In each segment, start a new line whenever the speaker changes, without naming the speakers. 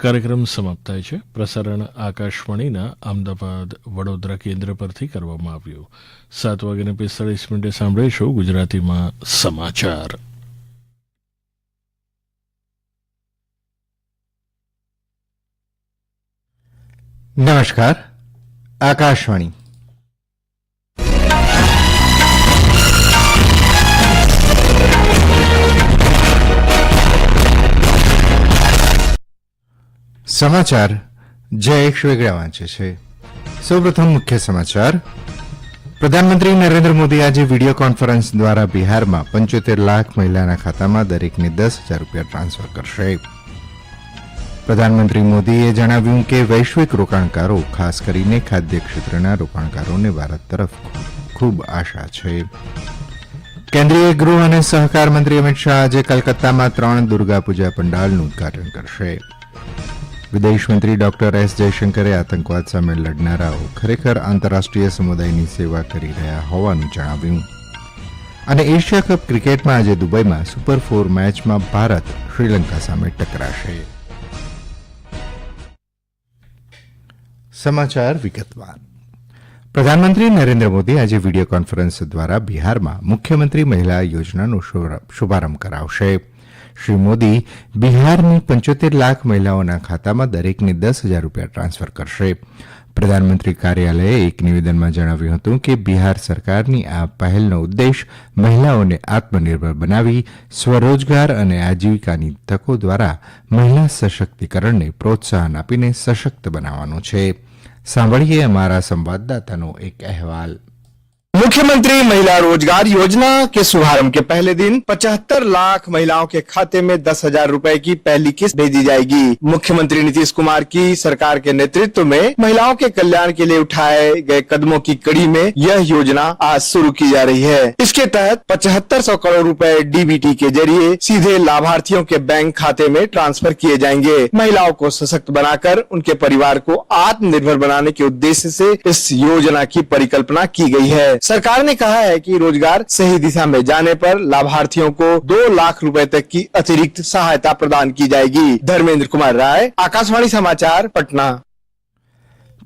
કાર્યક્રમ સમાપ્ત થાય છે. પ્રસારણ આકાશવાણીના અમદાવાદ વડોદરા કેન્દ્ર પરથી કરવામાં આવ્યું. સાત વાગ્યાને પિસ્તાળીસ મિનિટે સાંભળીશું ગુજરાતીમાં સમાચાર.
નમસ્કાર. આકાશવાણી. સમાચાર જયેશ વેગડા વાંચે છે. સૌપ્રથમ મુખ્ય સમાચાર. પ્રધાનમંત્રી નરેન્દ્ર મોદી આજે વીડિયો કોન્ફરન્સ દ્વારા બિહારમાં પંચોતેર લાખ મહિલાના ખાતામાં દરેકને દસ હજાર રૂપિયા ટ્રાન્સફર કરશે. પ્રધાનમંત્રી મોદીએ જણાવ્યું કે વૈશ્વિક રોકાણકારો, ખાસ કરીને ખાદ્ય ક્ષેત્રના રોકાણકારોને ભારત તરફ ખૂબ આશા છે. કેન્દ્રીય ગૃહ અને સહકાર મંત્રી અમિત શાહ આજે કલકત્તામાં ત્રણ દુર્ગા પૂજા પંડાલનું ઉદઘાટન કરશે. વિદેશમંત્રી ડોક્ટર એસ જયશંકરે આતંકવાદ સામે લડનારાઓ ખરેખર આંતરરાષ્ટ્રીય સમુદાયની સેવા કરી રહ્યા હોવાનું જણાવ્યું. અને એશિયા કપ ક્રિકેટમાં આજે દુબઈમાં સુપર ફોર મેચમાં ભારત શ્રીલંકા સામે ટકરાશે. સમાચાર વિગતવાર. પ્રધાનમંત્રી નરેન્દ્ર મોદી આજે વીડિયો કોન્ફરન્સ દ્વારા બિહારમાં મુખ્યમંત્રી મહિલા યોજનાનો શુભારંભ કરાવશે. શ્રી મોદી બિહારની પંચોતેર લાખ મહિલાઓના ખાતામાં દરેકને દસ હજાર રૂપિયા ટ્રાન્સફર કરશે. પ્રધાનમંત્રી કાર્યાલયે એક નિવેદનમાં જણાવ્યું હતું કે બિહાર સરકારની આ પહેલનો ઉદ્દેશ મહિલાઓને આત્મનિર્ભર બનાવી, સ્વરોજગાર અને આજીવિકાની તકો દ્વારા મહિલા સશક્તિકરણને પ્રોત્સાહન આપીને સશક્ત બનાવવાનો છે. સાંભળીએ અમારા સંવાદદાતાનો એક અહેવાલ.
मुख्यमंत्री महिला रोज़गार योजना के शुभारंभ के पहले दिन 75 लाख महिलाओं के खाते में दस हज़ार रूपए की पहली किस्त भेजी जाएगी। मुख्यमंत्री नीतीश कुमार की सरकार के नेतृत्व में महिलाओं के कल्याण के लिए उठाए गए कदमों की कड़ी में यह योजना आज शुरू की जा रही है। इसके तहत पचहत्तर सौ करोड़ रुपए डीबीटी के ज़रिए सीधे लाभार्थियों के बैंक खाते में ट्रांसफ़र किए जाएँगे। महिलाओं को सशक्त बनाकर उनके परिवार को आत्मनिर्भर बनाने के उद्देश्य ऐसी इस योजना की परिकल्पना की गई है। सरकार ने कहा है कि रोजगार सही दिशा में जाने पर लाभार्थियों को दो लाख रुपए तक की अतिरिक्त सहायता प्रदान की जाएगी धर्मेंद्र कुमार राय आकाशवाणी समाचार पटना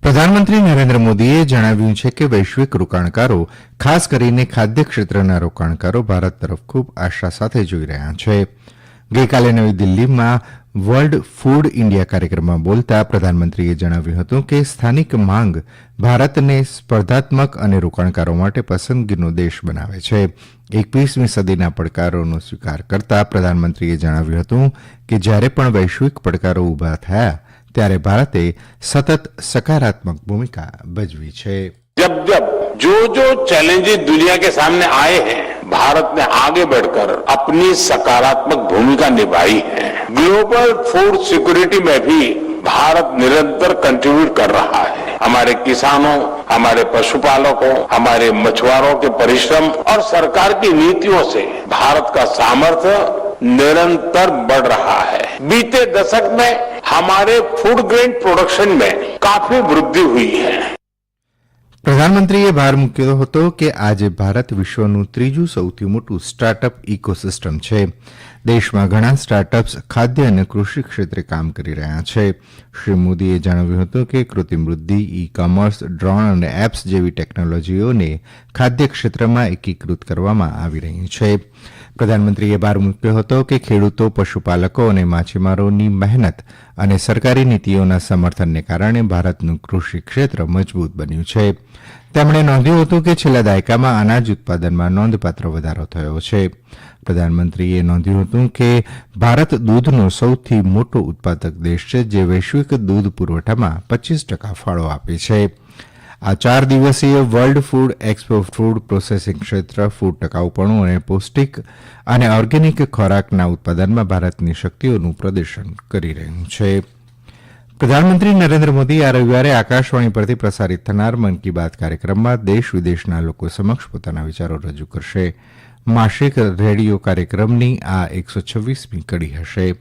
પ્રધાનમંત્રી નરેન્દ્ર મોદીએ જણાવ્યું છે કે વૈશ્વિક રોકાણકારો ખાસ કરીને ખાદ્ય ક્ષેત્રના રોકાણકારો ભારત તરફ ખૂબ આશા સાથે જોઈ રહ્યા છે ગઈકાલે નવી દિલ્હીમાં વર્લ્ડ ફૂડ ઇન્ડિયા કાર્યક્રમમાં બોલતાં પ્રધાનમંત્રીએ જણાવ્યું હતું કે સ્થાનિક માંગ ભારતને સ્પર્ધાત્મક અને રોકાણકારો માટે પસંદગીનો દેશ બનાવે છે. એકવીસમી સદીના પડકારોનો સ્વીકાર કરતાં પ્રધાનમંત્રીએ જણાવ્યું હતું કે જ્યારે પણ વૈશ્વિક પડકારો ઊભા થયા, ત્યારે ભારતે સતત સકારાત્મક ભૂમિકા ભજવી છે.
જબ જબ જો જો ચેલેન્જીસ દુનિયા કે સામને આયે હૈ भारत ने आगे बढ़कर अपनी सकारात्मक भूमिका निभाई है। ग्लोबल फ़ूड सिक्योरिटी में भी भारत निरंतर कंट्रीब्यूट कर रहा है। हमारे किसानों, हमारे पशुपालकों, हमारे मछुआरों के परिश्रम और सरकार की नीतियों से भारत का सामर्थ्य निरंतर बढ़ रहा है। बीते दशक में हमारे फ़ूड ग्रेन प्रोडक्शन में काफ़ी वृद्धि हुई है।
પ્રધાનમંત્રીએ ભાર મૂક્યો હતો કે આજે ભારત વિશ્વનું ત્રીજું સૌથી મોટું સ્ટાર્ટઅપ ઇકોસિસ્ટમ છે. દેશમાં ઘણા સ્ટાર્ટઅપ્સ ખાદ્ય અને કૃષિ ક્ષેત્રે કામ કરી રહ્યા છે. શ્રી મોદીએ જણાવ્યું હતું કે કૃત્રિમ વૃદ્ધિ ઈ કોમર્સ ડ્રોન અને એપ્સ જેવી ટેકનોલોજીઓને ખાદ્ય ક્ષેત્રમાં એકીકૃત કરવામાં આવી રહી છે. પ્રધાનમંત્રીએ ભાર મૂક્યો હતો કે ખેડૂતો, પશુપાલકો અને માછીમારોની મહેનત અને સરકારી નીતિઓના સમર્થનને કારણે ભારતનું કૃષિ ક્ષેત્ર મજબૂત બન્યું છે. તેમણે નોંધ્યું હતું કે છેલ્લા દાયકામાં અનાજ ઉત્પાદનમાં નોંધપાત્ર વધારો થયો છે. પ્રધાનમંત્રીએ નોંધ્યું હતું કે ભારત દૂધનો સૌથી મોટો ઉત્પાદક દેશ છે, જે વૈશ્વિક દૂધ પુરવઠામાં પચીસ ટકા ફાળો આપે છે. આ ચાર દિવસીય world food expo food processing ક્ષેત્ર ફૂડ ટકાઉપણું અને પૌષ્ટિક અને ઓર્ગેનિક ખોરાકના ઉત્પાદનમાં ભારતની શક્તિઓનું પ્રદર્શન કરી રહ્યું છે. પ્રધાનમંત્રી નરેન્દ્ર મોદી આ રવિવારે આકાશવાણી પરથી પ્રસારિત થનાર મન કી બાત કાર્યક્રમમાં દેશ વિદેશના લોકો સમક્ષ પોતાના વિચારો રજૂ કરશે. માસિક રેડિયો કાર્યક્રમની આ એકસો છવ્વીસમી કડી હશે.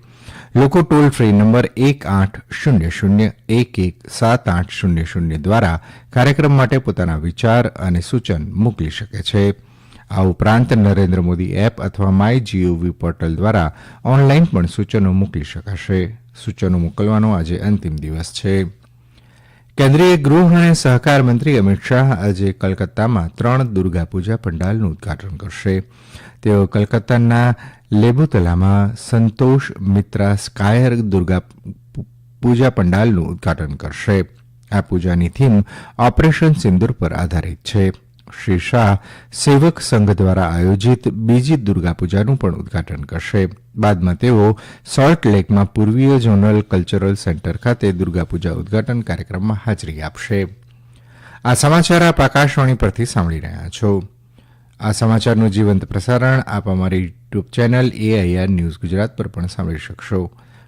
લોકો ટોલ ફ્રી નંબર એક આઠ શૂન્ય શૂન્ય એક એક સાત આઠ શૂન્ય શૂન્ય દ્વારા કાર્યક્રમ માટે પોતાના વિચાર અને સૂચન મોકલી શકે છે. આ ઉપરાંત નરેન્દ્ર મોદી એપ અથવા માય જીઓવી પોર્ટલ દ્વારા ઓનલાઈન પણ સૂચનો મોકલી શકાશે. સૂચનો મોકલવાનો આજે અંતિમ દિવસ છે. કેન્દ્રીય ગૃહ અને સહકાર મંત્રી અમિત શાહ આજે કલકત્તામાં ત્રણ દુર્ગા પૂજા પંડાલનું ઉદઘાટન કરશે. તેઓ કલકત્તાના લેબુતલામાં સંતોષ મિત્રા સ્કાયર દુર્ગા પૂજા પંડાલનું ઉદઘાટન કરશે. આ પૂજાની થીમ ઓપરેશન સિંદુર પર આધારિત છે. શ્રી શાહ સેવક સંઘ દ્વારા આયોજિત બીજી દુર્ગા પૂજાનું પણ ઉદઘાટન કરશે. બાદમાં તેઓ સોલ્ટ લેકમાં પૂર્વીય ઝોનલ કલ્ચરલ સેન્ટર ખાતે દુર્ગા પૂજા ઉદઘાટન કાર્યક્રમમાં હાજરી આપશે. આ સમાચાર આપ આકાશવાણી પરથી સાંભળી રહ્યા છો. આ સમાચારનું જીવંત પ્રસારણ આપ અમારી YouTube channel AIR news Gujarat પર પણ સાંભળી શકશો.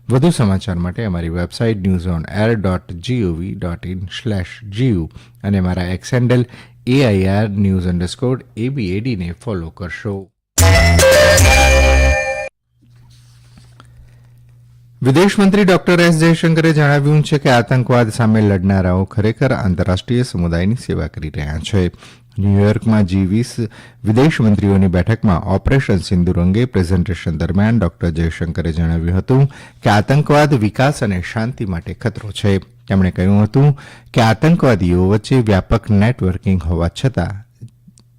વધુ સમાચાર માટે અમારી website news on air dot GOV dot in slash GU અને મારા X handle AIR news underscore એબીએડીને follow કરશો. વિદેશમંત્રી ડોક્ટર એસ જયશંકરે જણાવ્યું છે કે આતંકવાદ સામે લડનારાઓ ખરેખર આંતરરાષ્ટ્રીય સમુદાયની સેવા કરી રહ્યા છે. ન્યૂયોર્કમાં જી વીસ વિદેશમંત્રીઓની બેઠકમાં ઓપરેશન સિંદુર અંગે પ્રેઝન્ટેશન દરમિયાન ડોક્ટર જયશંકરે જણાવ્યું હતું કે આતંકવાદ વિકાસ અને શાંતિ માટે ખતરો છે. તેમણે કહ્યું હતું કે આતંકવાદીઓ વચ્ચે વ્યાપક નેટવર્કિંગ હોવા છતાં,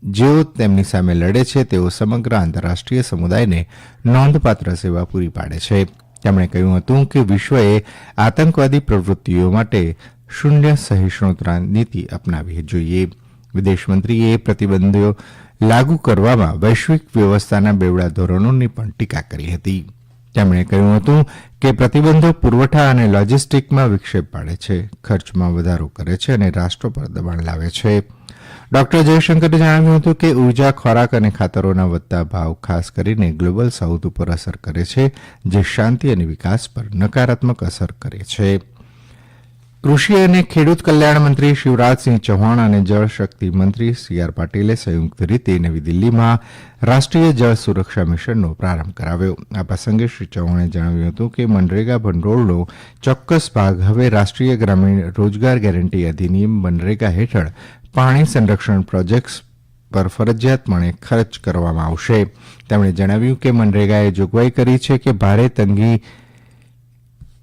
જેઓ તેમની સામે લડે છે, તેઓ સમગ્ર આંતરરાષ્ટ્રીય સમુદાયને નોંધપાત્ર સેવા પૂરી પાડે છે. તેમણે કહ્યું હતું કે વિશ્વએ આતંકવાદી પ્રવૃત્તિઓ માટે શૂન્ય સહિષ્ણુતા નીતિ અપનાવવી જોઈએ. વિદેશમંત્રીએ પ્રતિબંધો લાગુ કરવામાં વૈશ્વિક વ્યવસ્થાના બેવડા ધોરણોની પણ ટીકા કરી હતી. તેમણે કહ્યું હતું કે પ્રતિબંધો પુરવઠા અને લોજિસ્ટિકમાં વિક્ષેપ પાડે છે, ખર્ચમાં વધારો કરે છે અને રાષ્ટ્રો પર દબાણ લાવે છે. ડોક્ટર જયશંકરે જણાવ્યું હતું કે ઊર્જા, ખોરાક અને ખાતરોના વધતા ભાવ ખાસ કરીને ગ્લોબલ સાઉથ ઉપર અસર કરે છે, જે શાંતિ અને વિકાસ પર નકારાત્મક અસર કરે છે. કૃષિ અને ખેડૂત કલ્યાણ મંત્રી શિવરાજસિંહ ચૌહાણ અને જળશક્તિ મંત્રી સી આર પાટીલે સંયુક્ત રીતે નવી દિલ્હીમાં રાષ્ટ્રીય જળ સુરક્ષા મિશનનો પ્રારંભ કરાવ્યો. આ પ્રસંગે શ્રી ચૌહાણે જણાવ્યું હતું કે મનરેગા ભંડોળનો ચોક્કસ ભાગ હવે રાષ્ટ્રીય ગ્રામીણ રોજગાર ગેરંટી અધિનિયમ મનરેગા હેઠળ પાણી સંરક્ષણ પ્રોજેક્ટ્સ પર ફરજિયાતપણે ખર્ચ કરવામાં આવશે. તેમણે જણાવ્યું કે મનરેગાએ જોગવાઈ કરી છે કે ભારે તંગી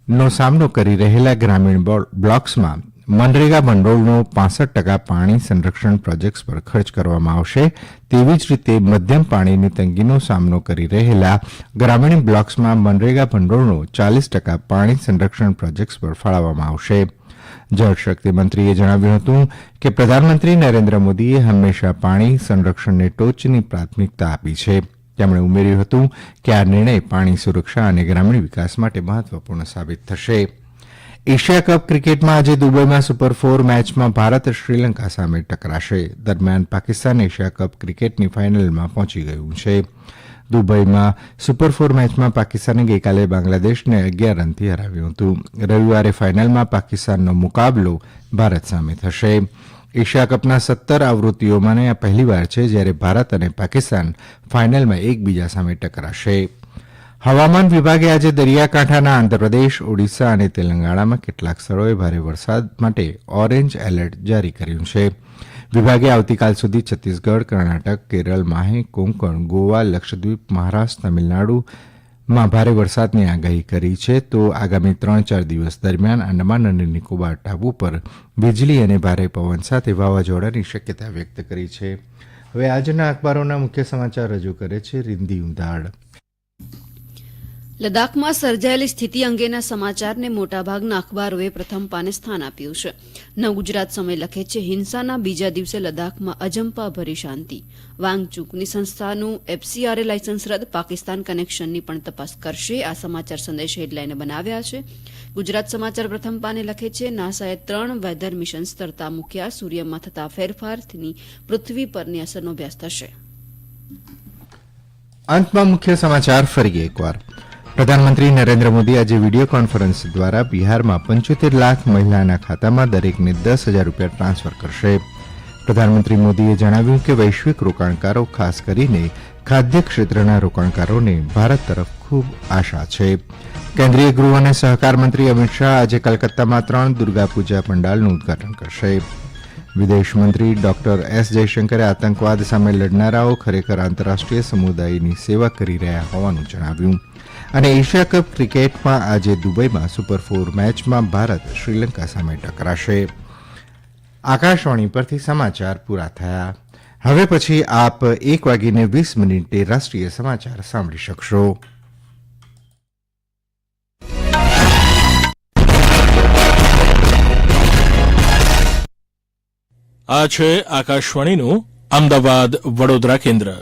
નો સામનો કરી રહેલા ગ્રામીણ બ્લોક્સમાં મનરેગા ભંડોળનો પાસઠ ટકા પાણી સંરક્ષણ પ્રોજેક્ટ્સ પર ખર્ચ કરવામાં આવશે, તેવી જ રીતે મધ્યમ પાણીની તંગીનો સામનો કરી રહેલા ગ્રામીણ બ્લોક્સમાં મનરેગા ભંડોળનો ચાલીસ ટકા પાણી સંરક્ષણ પ્રોજેક્ટ્સ પર ફાળવવામાં આવશે. જળશક્તિ મંત્રીએ જણાવ્યું હતું કે પ્રધાનમંત્રી નરેન્દ્ર મોદીએ હંમેશા પાણી સંરક્ષણને ટોચની પ્રાથમિકતા આપી છે. તેમણે ઉમેર્યું હતું કે આ નિર્ણય પાણી સુરક્ષા અને ગ્રામીણ વિકાસ માટે મહત્વપૂર્ણ સાબિત થશે. એશિયા કપ ક્રિકેટમાં આજે દુબઈમાં સુપર ફોર મેચમાં ભારત શ્રીલંકા સામે ટકરાશે. દરમિયાન પાકિસ્તાન એશિયા કપ ક્રિકેટની ફાઇનલમાં પહોંચી ગયું છે. દુબઈમાં સુપર ફોર મેચમાં પાકિસ્તાને ગઈકાલે બાંગ્લાદેશને અગિયાર રનથી હરાવ્યું હતું. રવિવારે ફાઇનલમાં પાકિસ્તાનનો મુકાબલો ભારત સામે થશે. એશિયા કપના સત્તર આવૃત્તિઓમાં આ પહેલીવાર છે જ્યારે ભારત અને પાકિસ્તાન ફાઇનલમાં એકબીજા સામે ટકરાશે. હવામાન વિભાગે આજે દરિયાકાંઠાના આંધ્રપ્રદેશ, ઓડિશા અને તેલંગાણામાં કેટલાક સ્થળોએ ભારે વરસાદ માટે ઓરેન્જ એલર્ટ જારી કર્યું છે. વિભાગે આવતીકાલ સુધી છત્તીસગઢ, કર્ણાટક કેરળ માહે કોંકણ, ગોવા, લક્ષદ્વીપ, મહારાષ્ટ્ર તમિલનાડુમાં ભારે વરસાદની આગાહી કરી છે, તો આગામી ત્રણ ચાર દિવસ દરમિયાન આંદામાન અને નિકોબાર ટાપુ પર વીજળી અને ભારે પવન સાથે વાવાઝોડાની શક્યતા વ્યક્ત કરી છે. હવે આજના અખબારોના મુખ્ય સમાચાર રજૂ કરે છે રિંદી ઉંધાડ
લદ્દાખમાં સર્જાયેલી સ્થિતિ અંગેના સમાચારને મોટાભાગના અખબારોએ પ્રથમ પાને સ્થાન આપ્યું છે. નવ ગુજરાત સમય લખે છે, હિંસાના બીજા દિવસે લદ્દાખમાં અજંપા ભરી શાંતિ વાંગચૂકની સંસ્થાનું એફસીઆરએ લાયસન્સ રદ, પાકિસ્તાન કનેક્શનની પણ તપાસ કરશે, આ સમાચાર સંદેશ હેડલાઈને બનાવ્યા છે. ગુજરાત સમાચાર પ્રથમ પાને લખે છે, નાસાએ ત્રણ વેધર મિશન તરતા મૂક્યા, સૂર્યમાં થતા ફેરફારથી પૃથ્વી પરની અસરનો અભ્યાસ થશે.
અંતમાં મુખ્ય સમાચાર ફરી એકવાર. પ્રધાનમંત્રી નરેન્દ્ર મોદી આજે વીડિયો કોન્ફરન્સ દ્વારા બિહારમાં પંચોતેર લાખ મહિલાના ખાતામાં દરેકને દસ હજાર રૂપિયા ટ્રાન્સફર કરશે. પ્રધાનમંત્રી મોદીએ જણાવ્યું કે વૈશ્વિક રોકાણકારો, ખાસ કરીને ખાદ્ય ક્ષેત્રના રોકાણકારોને ભારત તરફ ખૂબ આશા છે. કેન્દ્રીય ગૃહ અને સહકાર મંત્રી અમિત શાહ આજે કલકત્તામાં ત્રણ દુર્ગા પૂજા પંડાલનું ઉદઘાટન કરશે. વિદેશ મંત્રી ડોક્ટર એસ જયશંકરે આતંકવાદ સામે લડનારાઓ ખરેખર આંતરરાષ્ટ્રીય સમુદાયની સેવા કરી રહ્યા હોવાનું જણાવ્યું. અને એશિયા કપ ક્રિકેટમાં આજે દુબઈમાં સુપર ફોર મેચમાં ભારત શ્રીલંકા સામે ટકરાશે. આકાશવાણી પરથી સમાચાર પૂરા થયા. હવે પછી આપ એક વાગીને વીસ મિનિટે રાષ્ટ્રીય સમાચાર સાંભળી શકશો.
આ છે આકાશવાણીનું અમદાવાદ વડોદરા કેન્દ્ર.